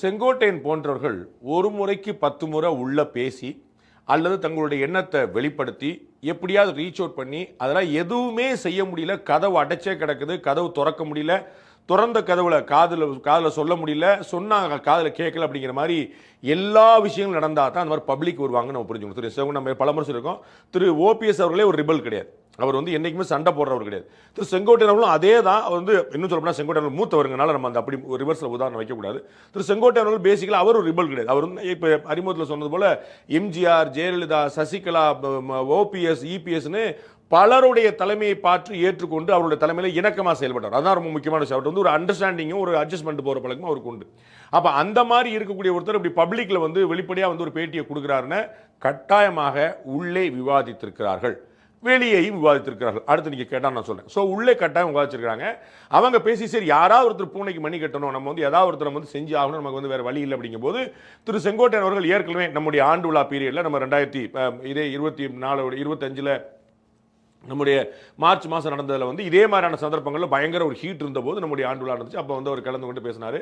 செங்கோட்டையன் போன்றவர்கள் ஒரு முறைக்கு பத்து முறை உள்ள பேசி அல்லது தங்களுடைய எண்ணத்தை வெளிப்படுத்தி எப்படியாவது ரீச் அவுட் பண்ணி அதெல்லாம் எதுவுமே செய்ய முடியல. கதவு அடைச்சே கிடக்குது கதவு திறக்க முடியல. திறந்த கதவுல காதில் காதில் சொல்ல முடியல. சொன்னாங்க காதில் கேட்கல அப்படிங்கிற மாதிரி எல்லா விஷயங்களும் நடந்தால் தான் அந்த மாதிரி பப்ளிக் வருவாங்கன்னு நம்ம புரிஞ்சுக்கணும். திரு சிவன் நம்ம பலமுறை சொல்லியிருக்கோம். திரு ஓபிஎஸ் அவர்களே ஒரு ரிபல் கிடையாது. அவர் வந்து என்றைக்குமே சண்டை போடுறவர் கிடையாது. திரு செங்கோட்டையன் அவர்களும் அதே தான் அவர் வந்து இன்னும் சொல்லப்போனா போனால் செங்கோட்டையன் மூத்தவருங்கனால நம்ம அந்த அப்படி ரிவர்ஸில் உதாரணம் வைக்கக்கூடாது. திரு செங்கோட்டையன் அவர்கள் பேசிக்கலாக அவர் ஒரு ரிபல் கிடையாது. அவர் வந்து இப்போ அறிமுகத்தில் சொன்னது போல் எம்ஜிஆர் ஜெயலலிதா சசிகலா ஓபிஎஸ் இபிஎஸ்னு பலருடைய தலைமையை பார்த்து ஏற்றுக்கொண்டு அவருடைய தலைமையில் இணக்கமாக செயல்பட்டார். அதான் ரொம்ப முக்கியமான விஷயம். அவர் வந்து ஒரு அண்டர்ஸ்டாண்டிங்கும் ஒரு அட்ஜஸ்ட்மெண்ட் போகிற பழக்கமும் அவருக்கு உண்டு. அப்போ அந்த மாதிரி இருக்கக்கூடிய ஒருத்தர் இப்படி பப்ளிக்கில் வந்து வெளிப்படையாக வந்து ஒரு பேட்டியை கொடுக்குறாருன்னு கட்டாயமாக உள்ளே விவாதித்திருக்கிறார்கள். வெளியேயும் விவாதித்திருக்கிறார்கள். அடுத்து நீங்கள் கேட்டால் நான் சொல்கிறேன் ஸோ உள்ளே கட்டாயம் விவாதிச்சிருக்காங்க அவங்க பேசி சரி யாராவது ஒருத்தர் பூனைக்கு மணி கட்டணும்? நம்ம வந்து ஏதாவது ஒருத்தர் நம்ம வந்து செஞ்சு ஆகணும். நமக்கு வந்து வேறு வழி இல்லை. அப்படிங்கும்போது திரு செங்கோட்டையன் அவர்கள் ஏற்கனவே நம்முடைய ஆண்டு விழா பீரியடில் நம்ம ரெண்டாயிரத்தி இதே இருபத்தி நாலு இருபத்தஞ்சில் நம்முடைய மார்ச் மாதம் நடந்ததில் வந்து இதே மாதிரியான சந்தர்ப்பங்களில் பயங்கர ஒரு ஹீட் இருந்தபோது நம்முடைய ஆண்டு விழா நடந்துச்சு. அப்போ வந்து அவர் கலந்து கொண்டு பேசினார்.